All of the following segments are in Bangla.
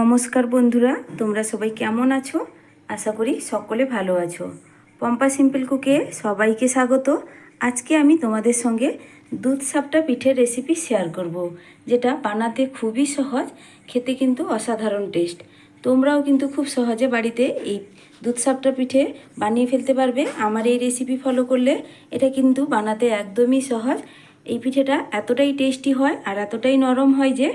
নমস্কার বন্ধুরা, তোমরা সবাই কেমন আছো? আশা করি সকলে ভালো আছো। পম্পা সিম্পল কুকে সবাইকে স্বাগত। আজকে আমি তোমাদের সঙ্গে দুধ সাপটা পিঠের রেসিপি শেয়ার করব। যেটা বানাতে খুবই সহজ, খেতে কিন্তু অসাধারণ টেস্ট তোমরাও কিন্তু খুব সহজে বাড়িতে এই দুধ সাপটা পিঠে বানিয়ে ফেলতে পারবে। আমার এই রেসিপি ফলো করলে এটা কিন্তু বানাতে একদমই সহজ। এই পিঠেটা এতটাই টেস্টি হয় আর এতটাই নরম হয় যে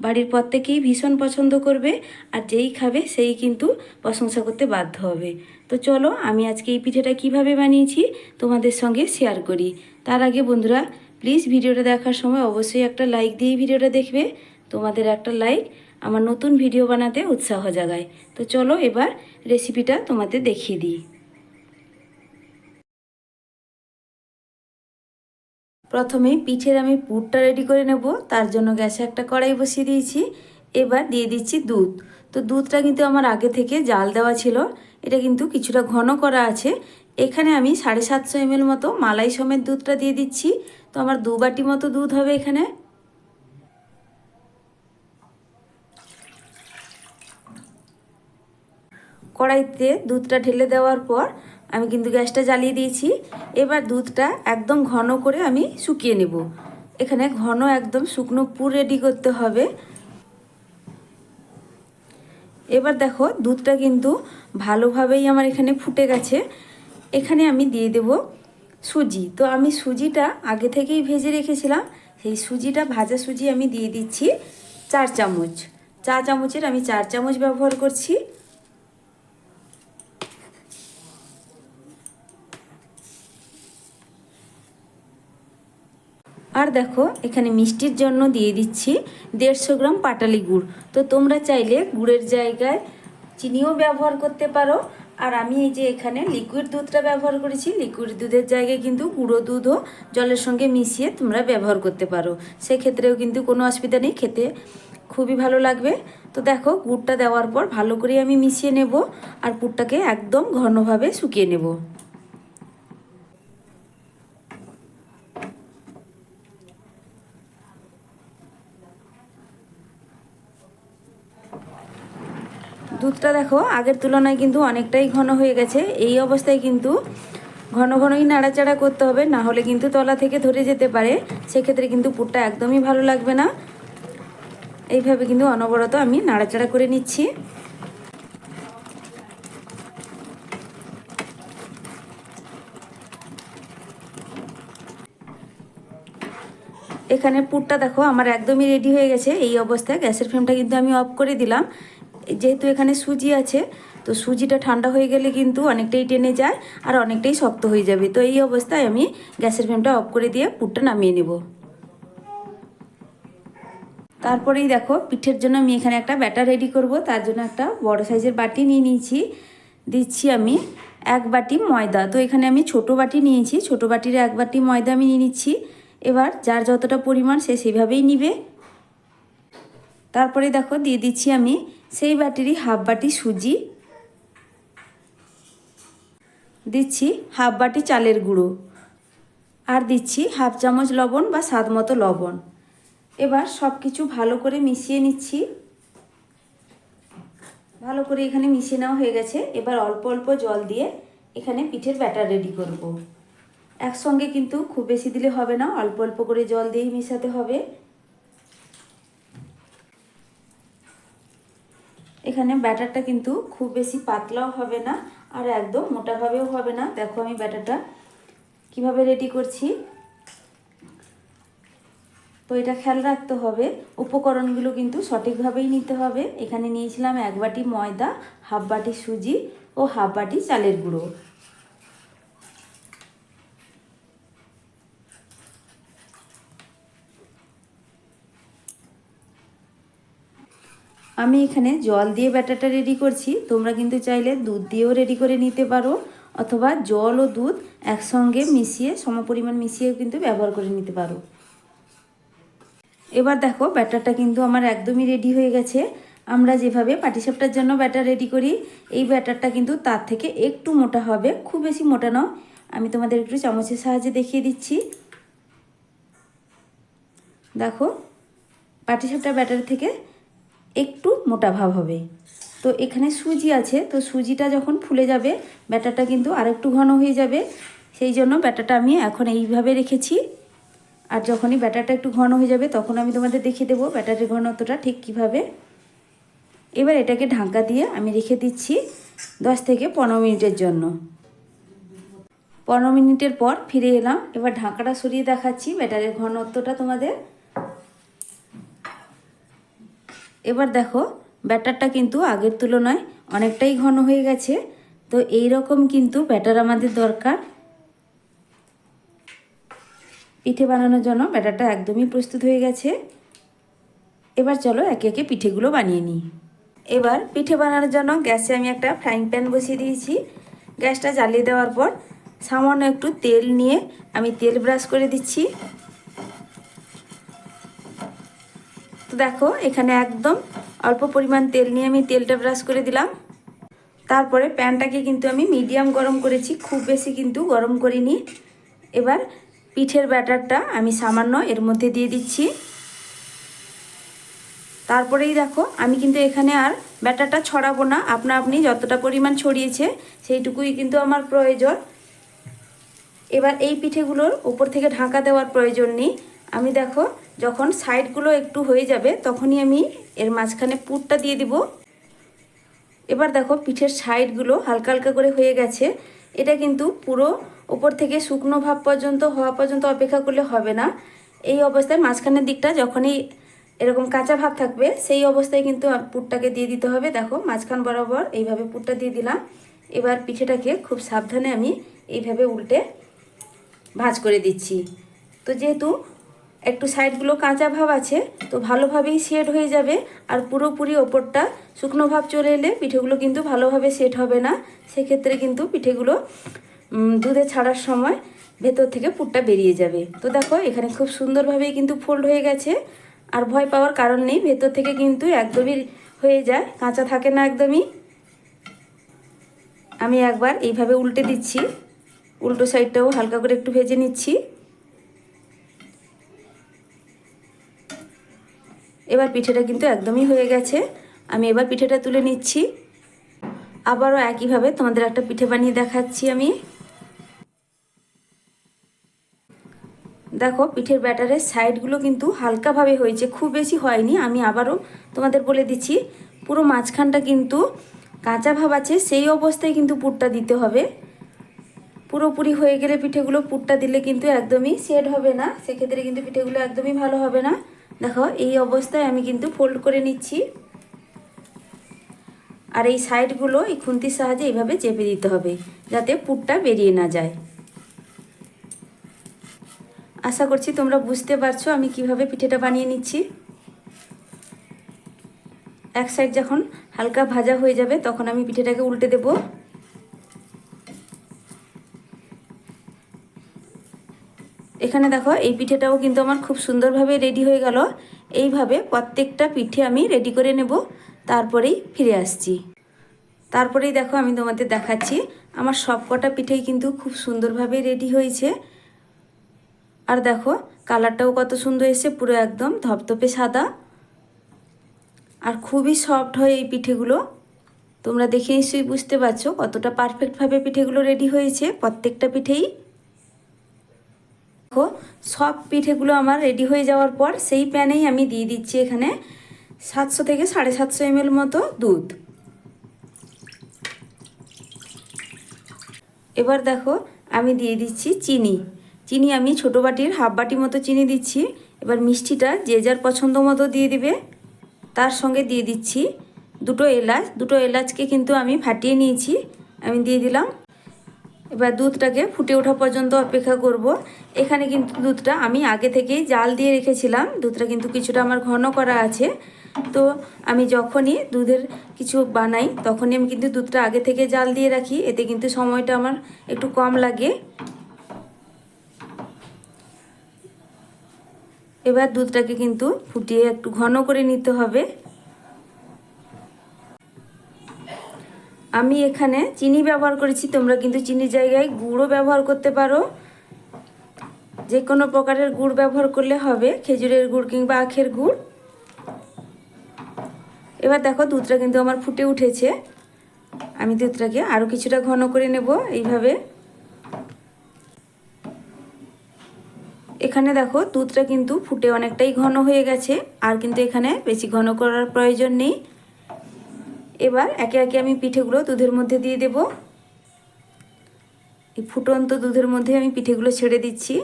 বাড়ির প্রত্যেকেই ভীষণ পছন্দ করবে আর যেই খাবে সেই কিন্তু প্রশংসা করতে বাধ্য হবে। তো চলো আমি আজকে এই পিঠেটা কীভাবে বানিয়েছি তোমাদের সঙ্গে শেয়ার করি। তার আগে বন্ধুরা প্লিজ ভিডিওটা দেখার সময় অবশ্যই একটা লাইক দিয়ে ভিডিওটা দেখবে। তোমাদের একটা লাইক আমার নতুন ভিডিও বানাতে উৎসাহ জাগায়। তো চলো এবার রেসিপিটা তোমাদের দেখিয়ে দিই। প্রথমে পিঠের আমি পুরটা রেডি করে নেব, তার জন্য গ্যাসে একটা কড়াই বসিয়ে দিয়েছি। এবার দিয়ে দিচ্ছি দুধ। তো দুধটা কিন্তু আমার আগে থেকে জাল দেওয়া ছিল, এটা কিন্তু কিছুটা ঘন করা আছে। এখানে আমি সাড়ে সাতশো এমএল মতো মালাই সমেত দুধটা দিয়ে দিচ্ছি। তো আমার দু বাটি মতো দুধ হবে এখানে। কড়াইতে দুধটা ঢেলে দেওয়ার পর আমি কিন্তু গ্যাসটা জ্বালিয়ে দিয়েছি। এবার দুধটা একদম ঘন করে আমি শুকিয়ে নেব। এখানে ঘন একদম শুকনো পুর রেডি করতে হবে। এবার দেখো, দুধটা কিন্তু ভালোভাবেই আমার এখানে ফুটে গেছে। এখানে আমি দিয়ে দেব সুজি। তো আমি সুজিটা আগে থেকেই ভেজে রেখেছিলাম। সেই সুজিটা, ভাজা সুজি আমি দিয়ে দিচ্ছি চার চামচ। চা চামচের আমি চার চামচ ব্যবহার করছি। আর দেখো, এখানে মিষ্টির জন্য দিয়ে দিচ্ছি দেড়শো গ্রাম পাটালি গুড়। তো তোমরা চাইলে গুড়ের জায়গায় চিনিও ব্যবহার করতে পারো। আর আমি এই যে এখানে লিকুইড দুধটা ব্যবহার করেছি লিকুইড দুধের জায়গায় কিন্তু গুঁড়ো দুধও জলের সঙ্গে মিশিয়ে তোমরা ব্যবহার করতে পারো। সেক্ষেত্রেও কিন্তু কোনো অসুবিধা নেই, খেতে খুবই ভালো লাগবে। তো দেখো, গুড়টা দেওয়ার পর ভালো করে আমি মিশিয়ে নেব, আর পুরটাকে একদম ঘনভাবে শুকিয়ে নেব। দুধটা দেখো, আগের তুলনায় কিন্তু অনেকটাই ঘন হয়ে গেছে। এই অবস্থায় কিন্তু ঘন ঘনই নাড়াচাড়া করতে হবে, না হলে কিন্তু তলা থেকে ধরে যেতে পারে। সেক্ষেত্রে কিন্তু পুরটা একদমই ভালো লাগবে না। এইভাবে কিন্তু অনবরত আমি নাড়াচাড়া করে নিচ্ছি। এখানে পুরটা দেখো, আমার একদমই রেডি হয়ে গেছে। এই অবস্থায় গ্যাসের ফ্লেমটা কিন্তু আমি অফ করে দিলাম। যেহেতু এখানে সুজি আছে, তো সুজিটা ঠান্ডা হয়ে গেলে কিন্তু অনেকটাই টেনে যায় আর অনেকটাই শক্ত হয়ে যাবে। তো এই অবস্থায় আমি গ্যাসের ফ্লেমটা অফ করে দিয়ে পুরটা নামিয়ে নেব। তারপরেই দেখো, পিঠের জন্য আমি এখানে একটা ব্যাটার রেডি করব। তার জন্য একটা বড় সাইজের বাটি নিয়ে নিয়েছি। দিচ্ছি আমি এক বাটি ময়দা। তো এখানে আমি ছোট বাটি নিয়েছি, ছোট বাটির এক বাটি ময়দা আমি নিয়ে নিচ্ছি। এবার যার যতটা পরিমাণ সে সেভাবেই নিবে। তারপরে দেখো, দিয়ে দিচ্ছি আমি সেই বাটিরই হাফ বাটি সুজি। দিচ্ছি হাফ বাটি চালের গুঁড়ো। আর দিচ্ছি হাফ চামচ লবণ বা স্বাদ মতো লবণ। এবার সব কিছু ভালো করে মিশিয়ে নিচ্ছি। ভালো করে এখানে মিশিয়ে নেওয়া হয়ে গেছে। এবার অল্প অল্প জল দিয়ে এখানে পিঠের ব্যাটার রেডি করব। একসঙ্গে কিন্তু খুব বেশি দিলে হবে না, অল্প অল্প করে জল দিয়েই মেশাতে হবে। এখানে ব্যাটারটা কিন্তু খুব বেশি পাতলাও হবে না আর একদম মোটাভাবেও হবে না। দেখো আমি ব্যাটারটা কীভাবে রেডি করছি। তো এটা খেয়াল রাখতে হবে, উপকরণগুলো কিন্তু সঠিকভাবেই নিতে হবে। এখানে নিয়েছিলাম এক বাটি ময়দা, হাফ বাটি সুজি ও হাফ বাটি চালের গুঁড়ো। আমি এখানে জল দিয়ে ব্যাটারটা রেডি করছি। তোমরা কিন্তু চাইলে দুধ দিয়েও রেডি করে নিতে পারো, অথবা জল ও দুধ একসঙ্গে মিশিয়ে, সমপরিমাণ মিশিয়েও কিন্তু ব্যবহার করে নিতে পারো। এবার দেখো, ব্যাটারটা কিন্তু আমার একদমই রেডি হয়ে গেছে। আমরা যেভাবে পাটিসাপটার জন্য ব্যাটার রেডি করি, এই ব্যাটারটা কিন্তু তার থেকে একটু মোটা হবে, খুব বেশি মোটা নয়। আমি তোমাদের একটু চামচের সাহায্যে দেখিয়ে দিচ্ছি। দেখো, পাটিসাপটা ব্যাটার থেকে একটু মোটা ভাব হবে। তো এখানে সুজি আছে, তো সুজিটা যখন ফুলে যাবে, ব্যাটারটা কিন্তু আরেকটু ঘন হয়ে যাবে। সেই জন্য ব্যাটারটা আমি এখন এইভাবে রেখেছি। আর যখনই ব্যাটারটা একটু ঘন হয়ে যাবে, তখন আমি তোমাদের দেখিয়ে দেবো ব্যাটারের ঘনত্বটা ঠিক কীভাবে। এবার এটাকে ঢাকা দিয়ে আমি রেখে দিচ্ছি দশ থেকে পনেরো মিনিটের জন্য। পনেরো মিনিটের পর ফিরে এলাম। এবার ঢাকাটা সরিয়ে দেখাচ্ছি ব্যাটারের ঘনত্বটা তোমাদের। এবার দেখো, ব্যাটারটা কিন্তু আগের তুলনায় অনেকটাই ঘন হয়ে গেছে। তো এই রকম কিন্তু ব্যাটার আমাদের দরকার। পিঠে বানানোর জন্য ব্যাটারটা একদমই প্রস্তুত হয়ে গেছে। এবার চলো একে একে পিঠেগুলো বানিয়ে নিই। এবার পিঠে বানানোর জন্য গ্যাসে আমি একটা ফ্রাইং প্যান বসিয়ে দিয়েছি। গ্যাসটা জ্বালিয়ে দেওয়ার পর সামান্য একটু তেল নিয়ে আমি তেল ব্রাশ করে দিচ্ছি। তো দেখো, এখানে একদম অল্প পরিমাণ তেল নিয়ে আমি তেলটা ব্রাশ করে দিলাম। তারপরে প্যানটাকে কিন্তু আমি মিডিয়াম গরম করেছি, খুব বেশি কিন্তু গরম করিনি। এবার পিঠের ব্যাটারটা আমি সামান্য এর মধ্যে দিয়ে দিচ্ছি। তারপরেই দেখো, আমি কিন্তু এখানে আর ব্যাটারটা ছড়াবো না। আপনা আপনি যতটা পরিমাণ ছড়িয়েছে, সেইটুকুই কিন্তু আমার প্রয়োজন। এবার এই পিঠেগুলোর উপর থেকে ঢাকা দেওয়ার প্রয়োজন নেই। আমি দেখো, যখন সাইডগুলো একটু হয়ে যাবে, তখনই আমি এর মাঝখানে পুরটা দিয়ে দিব। এবার দেখো, পিঠের সাইডগুলো হালকা হালকা করে হয়ে গেছে। এটা কিন্তু পুরো ওপর থেকে শুকনো ভাব পর্যন্ত, হওয়া পর্যন্ত অপেক্ষা করলে হবে না। এই অবস্থায় মাঝখানের দিকটা যখনই এরকম কাঁচা ভাব থাকবে, সেই অবস্থায় কিন্তু পুরটাকে দিয়ে দিতে হবে। দেখো, মাঝখান বরাবর এইভাবে পুরটা দিয়ে দিলাম। এবার পিঠেটাকে খুব সাবধানে আমি এইভাবে উল্টে ভাজ করে দিচ্ছি। তো যেহেতু একটু সাইডগুলো কাঁচা ভাব আছে, তো ভালোভাবেই সেট হয়ে যাবে আর পুরোপুরি ওপরটা শুকনো ভাব চলে এলে পিঠেগুলো কিন্তু ভালোভাবে সেট হবে না। সেক্ষেত্রে কিন্তু পিঠেগুলো দুধে ছাড়ার সময় ভেতর থেকে পুরটা বেরিয়ে যাবে। তো দেখো, এখানে খুব সুন্দরভাবেই কিন্তু ফোল্ড হয়ে গেছে। আর ভয় পাওয়ার কারণ নেই, ভেতর থেকে কিন্তু একদমই হয়ে যায়, কাঁচা থাকে না একদমই। আমি একবার এইভাবে উল্টে দিচ্ছি, উল্টো সাইডটাও হালকা করে একটু ভেজে নিচ্ছি। এবার পিঠেটা কিন্তু একদমই হয়ে গেছে। আমি এবার পিঠেটা তুলে নিচ্ছি। আবারও একইভাবে তোমাদের একটা পিঠে বানিয়ে দেখাচ্ছি আমি। দেখো, পিঠের ব্যাটারের সাইডগুলো কিন্তু হালকাভাবে হয়েছে, খুব বেশি হয়নি। আমি আবারও তোমাদের বলে দিচ্ছি, পুরো মাঝখানটা কিন্তু কাঁচা ভাব আছে, সেই অবস্থায় কিন্তু পুরটা দিতে হবে। পুরোপুরি হয়ে গেলে পিঠেগুলো পুরটা দিলে কিন্তু একদমই সেট হবে না। সেক্ষেত্রে কিন্তু পিঠেগুলো একদমই ভালো হবে না। দেখো, এই অবস্থায় আমি কিন্তু ফোল্ড করে নিচ্ছি। আর এই সাইডগুলো এই খুন্তির সাহায্যে এইভাবে চেপে দিতে হবে, যাতে পুরটা বেরিয়ে না যায়। আশা করছি তোমরা বুঝতে পারছ আমি কীভাবে পিঠেটা বানিয়ে নিচ্ছি। এক সাইড যখন হালকা ভাজা হয়ে যাবে, তখন আমি পিঠেটাকে উল্টে দেব। এখানে দেখো, এই পিঠেটাও কিন্তু আমার খুব সুন্দরভাবে রেডি হয়ে গেল। এইভাবে প্রত্যেকটা পিঠে আমি রেডি করে নেব, তারপরেই ফিরে আসছি। তারপরেই দেখো, আমি তোমাদের দেখাচ্ছি, আমার সব কটা পিঠেই কিন্তু খুব সুন্দরভাবে রেডি হয়েছে। আর দেখো, কালারটাও কত সুন্দর এসে পুরো একদম ধপধপে সাদা। আর খুবই সফট হয় এই পিঠেগুলো। তোমরা দেখে নিশ্চয়ই বুঝতে পারছ কতটা পারফেক্টভাবে পিঠেগুলো রেডি হয়েছে প্রত্যেকটা পিঠেই। দেখো, সব পিঠেগুলো আমার রেডি হয়ে যাওয়ার পর সেই প্যানেই আমি দিয়ে দিচ্ছি এখানে সাতশো থেকে সাড়ে সাতশো এমএল মতো দুধ। এবার দেখো, আমি দিয়ে দিচ্ছি চিনি। চিনি আমি ছোটো বাটির, হাফ বাটি মতো চিনি দিচ্ছি। এবার মিষ্টিটা যে যার পছন্দ মতো দিয়ে দিবে। তার সঙ্গে দিয়ে দিচ্ছি দুটো এলাচ। দুটো এলাচকে কিন্তু আমি ফাটিয়ে নিয়েছি। আমি দিয়ে দিলাম এবার দুধটাকে ফুটে ওঠা পর্যন্ত অপেক্ষা করব। এখানে কিন্তু দুধটা আমি আগে থেকেই জাল দিয়ে রেখেছিলাম। দুধটা কিন্তু কিছুটা আমার ঘন করা আছে। তো আমি যখনই দুধের কিছু বানাই, তখনই আমি কিন্তু দুধটা আগে থেকে জাল দিয়ে রাখি। এতে কিন্তু সময়টা আমার একটু কম লাগে। এবার দুধটাকে কিন্তু ফুটিয়ে একটু ঘন করে নিতে হবে। আমি এখানে চিনি ব্যবহার করেছি, তোমরা কিন্তু চিনির জায়গায় গুড়ও ব্যবহার করতে পারো। যে কোনো প্রকারের গুড় ব্যবহার করলে হবে, খেজুরের গুড় কিংবা আখের গুড়। এবার দেখো দুধটা কিন্তু আমার ফুটে উঠেছে। আমি দুধটাকে আরও কিছুটা ঘন করে নেব এইভাবে। এখানে দেখো দুধটা কিন্তু ফুটে অনেকটাই ঘন হয়ে গেছে, আর কিন্তু এখানে বেশি ঘন করার প্রয়োজন নেই। এবার একে একে আমি পিঠেগুলো দুধের মধ্যে দিয়ে দেব। এই ফুটন্ত দুধের মধ্যে আমি পিঠেগুলো ছেড়ে দিচ্ছি।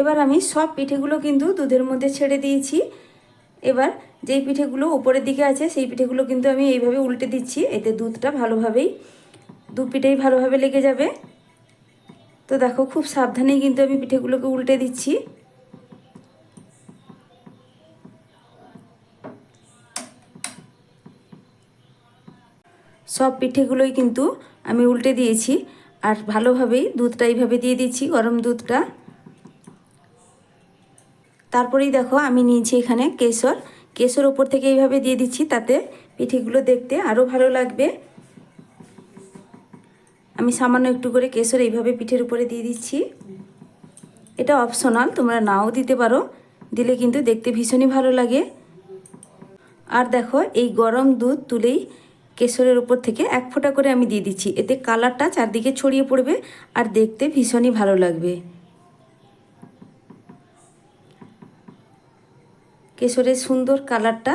এবার আমি সব পিঠেগুলো কিন্তু দুধের মধ্যে ছেড়ে দিয়েছি। এবার যেই পিঠেগুলো উপরের দিকে আছে, সেই পিঠেগুলো কিন্তু আমি এইভাবে উল্টে দিচ্ছি। এতে দুধটা ভালোভাবেই, দু পিঠেই ভালোভাবে লেগে যাবে। তো দেখো, খুব সাবধানেই কিন্তু আমি পিঠেগুলোকে উল্টে দিচ্ছি। সব পিঠেগুলোই কিন্তু আমি উল্টে দিয়েছি। আর ভালোভাবেই দুধটা এইভাবে দিয়ে দিচ্ছি, গরম দুধটা। তারপরেই দেখো, আমি নিয়েছি এখানে কেশর। কেশর ওপর থেকে এইভাবে দিয়ে দিচ্ছি, তাতে পিঠেগুলো দেখতে আরও ভালো লাগবে। আমি সামান্য একটু করে কেশর এইভাবে পিঠের উপরে দিয়ে দিচ্ছি। এটা অপশনাল তোমরা নাও দিতে পারো, দিলে কিন্তু দেখতে ভীষণই ভালো লাগে। আর দেখো, এই গরম দুধ তুলেই কেশরের উপর থেকে এক ফোঁটা করে আমি দিয়ে দিচ্ছি। এতে কালারটা চারদিকে ছড়িয়ে পড়বে আর দেখতে ভীষণই ভালো লাগবে। কেশরের সুন্দর কালারটা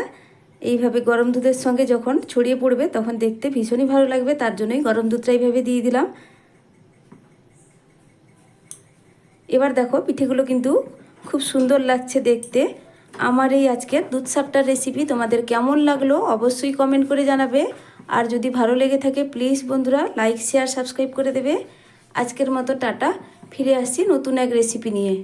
এইভাবে গরম দুধের সঙ্গে যখন ছড়িয়ে পড়বে, তখন দেখতে ভীষণই ভালো লাগবে। তার জন্যই গরম দুধটা এইভাবে দিয়ে দিলাম। এবার দেখো, পিঠেগুলো কিন্তু খুব সুন্দর লাগছে দেখতে। আমার এই আজকের দুধ সাপটার রেসিপি তোমাদের কেমন লাগল অবশ্যই কমেন্ট করে জানাবে। আর যদি ভালো লেগে থাকে প্লিজ বন্ধুরা লাইক শেয়ার সাবস্ক্রাইব করে দেবে। আজকের মতো টাটা, ফিরে আসছি নতুন এক রেসিপি নিয়ে।